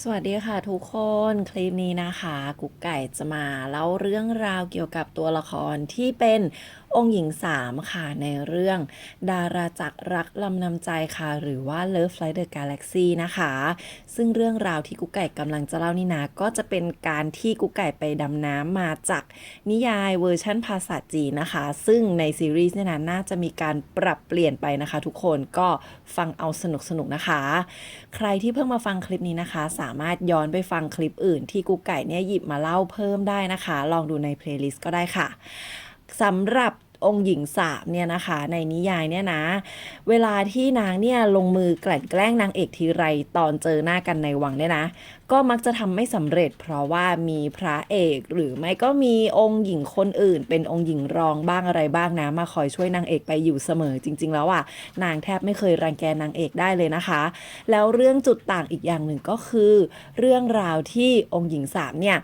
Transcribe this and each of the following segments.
สวัสดีค่ะทุกคนคลิปนี้นะคะ กุ๊กไก่จะมาเล่าเรื่องราวเกี่ยวกับตัวละครที่เป็น องค์หญิงสามค่ะในเรื่อง ดาราจักรรักลำนำใจค่ะ หรือว่า Love Flight the Galaxy นะคะ ซึ่งเรื่องราวที่กุ๊กไก่กำลังจะเล่านี่นะ ก็จะเป็นการที่กุ๊กไก่ไปดำน้ำมาจากนิยายเวอร์ชั่นภาษาจีนนะคะ ซึ่งในซีรีส์เนี่ยนะน่าจะมีการปรับเปลี่ยนไปนะคะ ทุกคนก็ฟังเอาสนุกๆนะคะ ใครที่เพิ่งมาฟังคลิปนี้นะคะ สามารถย้อนไปฟังคลิปอื่นที่กุ๊กไก่เนี่ยหยิบมาเล่าเพิ่มได้นะคะ ลองดูในเพลย์ลิสต์ก็ได้ค่ะ สำหรับองค์หญิงสามเนี่ยนะคะ ในนิยายเนี่ยนะ เวลาที่นางเนี่ยลงมือกลั่นแกล้งนางเอกทีไรตอนเจอหน้ากันในวังเนี่ยนะ ก็มักจะทำไม่สำเร็จ เพราะว่ามีพระเอกหรือไม่ก็มีองค์หญิงคนอื่น เป็นองค์หญิงรองบ้างอะไรบ้างนะมาคอยช่วยนางเอกไปอยู่เสมอจริง ๆ แล้วอะนางแทบไม่เคยรังแกนางเอกได้เลยนะคะ แล้วเรื่องจุดต่างอีกอย่างหนึ่งก็คือ เรื่องราวที่องค์หญิงสามเนี่ย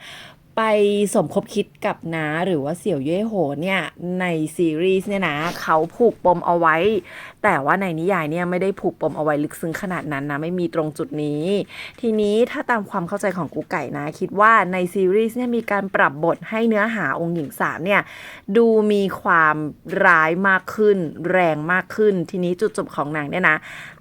ไปสมคบคิดกับน้าหรือว่าเสี่ยวเย่โหเนี่ยในซีรีส์เนี่ยนะเขาผูกปมเอาไว้ แต่ว่าในนิยายเนี่ยไม่ได้ผูกปมเอาไว้ลึกซึ้งขนาดนั้นนะไม่มีตรงจุดนี้ ทีนี้ถ้าตามความเข้าใจของกูไก่นะ คิดว่าในซีรีส์เนี่ยมีการปรับบทให้เนื้อหาองค์หญิงสามเนี่ยดูมีความร้ายมากขึ้น แรงมากขึ้น ทีนี้จุดจบของนางเนี่ยนะ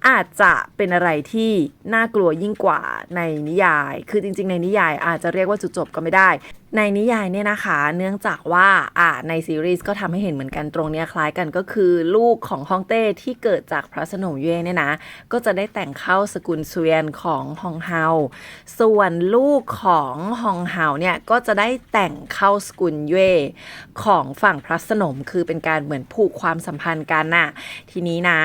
อาจจะเป็นอะไรที่น่ากลัวยิ่งกว่าในนิยาย คือจริง ๆ ในนิยายอาจจะเรียกว่าจุดจบก็ไม่ได้ในนิยายเนี่ยนะคะ เนื่องจากว่าอ่าในซีรีส์ก็ทำให้เห็นเหมือนกันตรงเนี้ยคล้ายกันก็คือลูกของฮองเต้ที่เกิดจากพระสนมเย่เนี่ยนะ ก็จะได้แต่งเข้าสกุลเซวียนของฮองเฮา ส่วนลูกของฮองเฮาเนี่ยก็จะได้แต่งเข้าสกุลเย่ของฝั่งพระสนมคือเป็นการเหมือนผูกความสัมพันธ์กันน่ะ ทีนี้นะ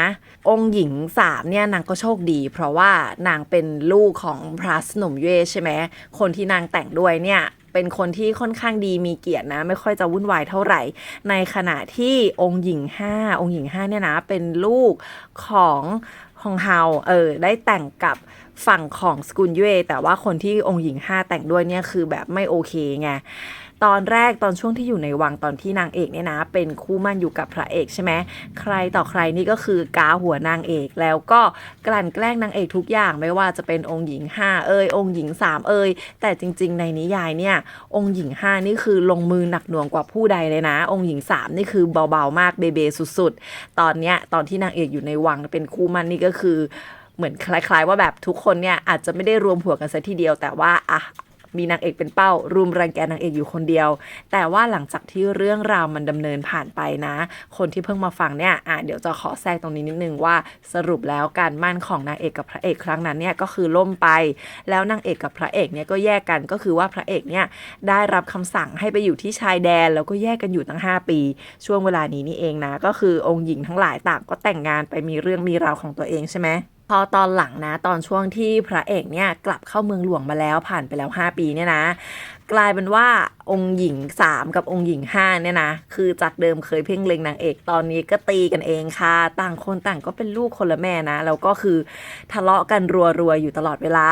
องค์หญิงสามเนี่ยนางก็โชคดี เพราะว่านางเป็นลูกของพระสนมเย่ใช่ไหมคนที่นางแต่งด้วยเนี่ย เป็นคนที่ค่อนข้างดีมีเกียรตินะ ไม่ค่อยจะวุ่นวายเท่าไหร่ ในขณะที่องค์หญิงห้าองค์หญิงห้าเนี่ยนะ เป็นลูกของฮองเฮาเออ ได้แต่งกับฝั่งของสกุลเย่แต่ว่าคนที่องค์หญิงห้าแต่งด้วยเนี่ยคือแบบไม่โอเคไง ตอนแรกตอนช่วงที่อยู่ในวังตอนที่นางเอกเนี่ยนะ เป็นคู่มั่นอยู่กับพระเอกใช่ไหมใครต่อใครนี่ก็คือกาหัวนางเอกแล้วก็กลั่นแกล้งนางเอกทุกอย่างไม่ว่าจะเป็นองค์หญิงห้าเอ่ยองค์หญิงสามเอ่ยแต่จริง ๆ ในนิยายเนี่ยองค์หญิงห้านี่คือลงมือหนักหน่วงกว่าผู้ใดเลยนะ องค์หญิงสามนี่คือเบาๆมากเบเบสุดๆ ตอนเนี้ยตอนที่นางเอกอยู่ในวังเป็นคู่มั่นนี่ก็คือเหมือนคล้าย ๆ ว่าแบบทุกคนเนี่ยอาจจะไม่ได้รวมหัวกันซะทีเดียวแต่ว่าอะ มีนางเอกเป็นเป้า รุมรังแกนางเอกอยู่คนเดียว แต่ว่าหลังจากที่เรื่องราวมันดำเนินผ่านไปนะ คนที่เพิ่งมาฟังเนี่ยอะเดี๋ยวจะขอแทรกตรงนี้นิดนึงว่าสรุปแล้วการมั่นของนางเอกกับพระเอกครั้งนั้นเนี่ยก็คือล่มไป แล้วนางเอกกับพระเอกเนี่ยก็แยกกันก็คือว่าพระเอกเนี่ยได้รับคำสั่งให้ไปอยู่ที่ชายแดน แล้วก็แยกกันอยู่ตั้ง 5 ปี ช่วงเวลานี้นี่เองนะ ก็คือองค์หญิงทั้งหลายต่างก็แต่งงานไปมีเรื่องมีราวของตัวเองใช่ไหม อตอนหลังนะ ตอนช่วงที่พระเอกเนี่ยกลับเข้าเมืองหลวงมาแล้วผ่านไปแล้ว 5 ปีเนี่ยนะ กลายเป็นว่าองค์หญิง 3 กับองค์หญิง5เนี่ยนะ คือจากเดิมเคยเพ่งเล็งนางเอกตอนนี้ก็ตีกันเองค่ะ ต่างคนต่างก็เป็นลูกคนละแม่นะ แล้วก็คือทะเลาะกันรัวๆอยู่ตลอดเวลา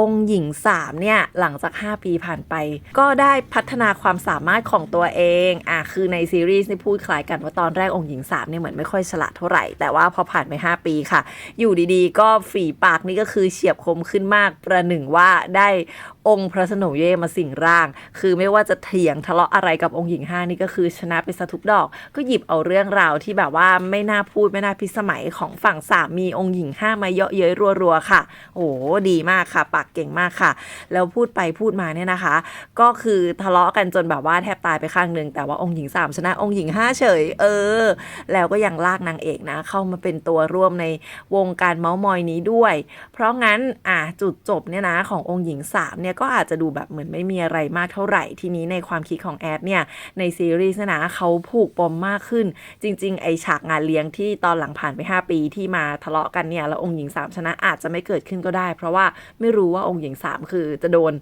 องค์หญิง 3 เนี่ย หลังจาก 5 ปีผ่านไป ก็ได้พัฒนาความสามารถของตัวเองอะคือในซีรีส์นี่พูดคล้ายกันว่าตอนแรกองค์หญิง 3 เนี่ยเหมือนไม่ค่อยฉลาดเท่าไหร่ แต่ว่าพอผ่านไป 5 ปีค่ะ อยู่ดีๆ ก็ฝีปากนี่ก็คือเฉียบคมขึ้นมากประหนึ่งว่าได้องค์พระสนมเย่มาสิงร่าง คือไม่ว่าจะเถียงทะเลาะอะไรกับองค์หญิงห้านี่ก็คือชนะไปซะทุกดอก ก็หยิบเอาเรื่องราวที่แบบว่าไม่น่าพูดไม่น่าพิสมัยของฝั่งสามีองค์หญิงห้ามาเยาะเย้ยรัวๆค่ะ โอ้ดีมากค่ะปากเก่งมากค่ะ แล้วพูดไปพูดมาเนี่ยนะคะ ก็คือทะเลาะกันจนแบบว่าแทบตายไปข้างหนึ่งแต่ว่าองค์หญิงสามชนะองค์หญิงห้าเฉย เออ แล้วก็ยังลากนางเอกนะ เข้ามาเป็นตัวร่วมในวงการเมาส์มอยนี้ด้วย เพราะงั้นอะจุดจบเนี่ยนะขององค์หญิงสามเนี่ยก็อาจจะดูแบบเหมือนไม่มีอะไรมากเท่าไหร่ทีนี้ในความคิดของแอดเนี่ยในซีรีส์นะเขาผูกปมมากขึ้น จริง ๆ ไอฉากงานเลี้ยงที่ตอนหลังผ่านไป 5 ปีที่มาทะเลาะกันเนี่ยแล้วองค์หญิงสามชนะอาจจะไม่เกิดขึ้นก็ได้ เพราะว่าไม่รู้ว่าองค์หญิงสามคือจะโดน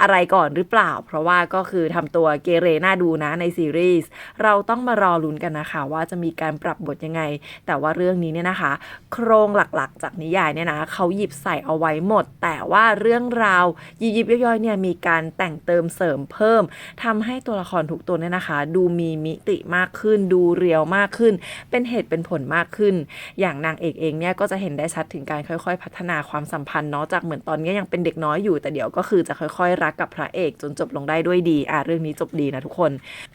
อะไรก่อนหรือเปล่า เพราะว่าก็คือทำตัวเกเรน่าดูนะในซีรีส์เราต้องมารอลุ้นกันนะคะ ว่าจะมีการปรับบทยังไง แต่ว่าเรื่องนี้เนี่ยนะคะ โครงหลักๆ จากนิยายเนี่ยนะเขาหยิบใส่เอาไว้หมด แต่ว่าเรื่องราวยิบยิบย่อยๆเนี่ยมีการแต่งเติมเสริมเพิ่มทำให้ตัวละครทุกตัวเนี่ยนะคะ ดูมีมิติมากขึ้น ดูเรียวมากขึ้น เป็นเหตุเป็นผลมากขึ้น อย่างนางเอกเองเนี่ยก็จะเห็นได้ชัดถึงการค่อยๆ พัฒนาความสัมพันธ์เนาะจากเหมือนตอนนี้ยังเป็นเด็กน้อยอยู่แต่เดี๋ยวก็คือจะค่อยๆรักกับพระเอกจนจบลงได้ด้วยดีอะเรื่องนี้จบดีนะทุกคน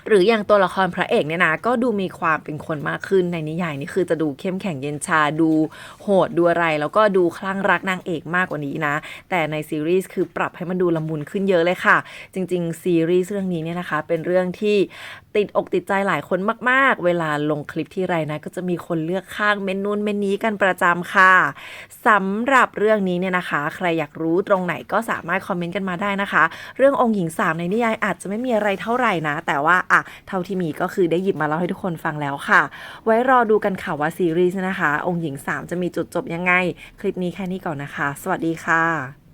หรืออย่างตัวละครพระเอกเนี่ยนะก็ดูมีความเป็นคนมากขึ้นในนิยายนี่คือจะดูเข้มแข็งเย็นชาดูโหดดูอะไร แล้วก็ดูคลั่งรักนางเอกมากกว่านี้นะ แต่ในซีรีส์คือปรับให้มันดูละมุนขึ้นเยอะเลยค่ะ จริง ๆ ซีรีส์เรื่องนี้เนี่ยนะคะ เป็นเรื่องที่ ติดอกติดใจหลายคนมากๆ เวลาลงคลิปที่ไรนะ ก็จะมีคนเลือกข้างเมนนูนเมนนี้กันประจำค่ะสำหรับเรื่องนี้เนี่ยนะคะ ใครอยากรู้ตรงไหนก็สามารถคอมเมนต์กันมาได้นะคะ เรื่ององค์หญิงสามในนิยายอาจจะไม่มีอะไรเท่าไหร่นะ แต่ว่าอะเท่าที่มีก็คือได้หยิบมาเล่าให้ทุกคนฟังแล้วค่ะ ไว้รอดูกันค่ะว่าซีรีส์นะคะ องค์หญิง 3 จะมีจุดจบยังไง คลิปนี้แค่นี้ก่อนนะคะ สวัสดีค่ะ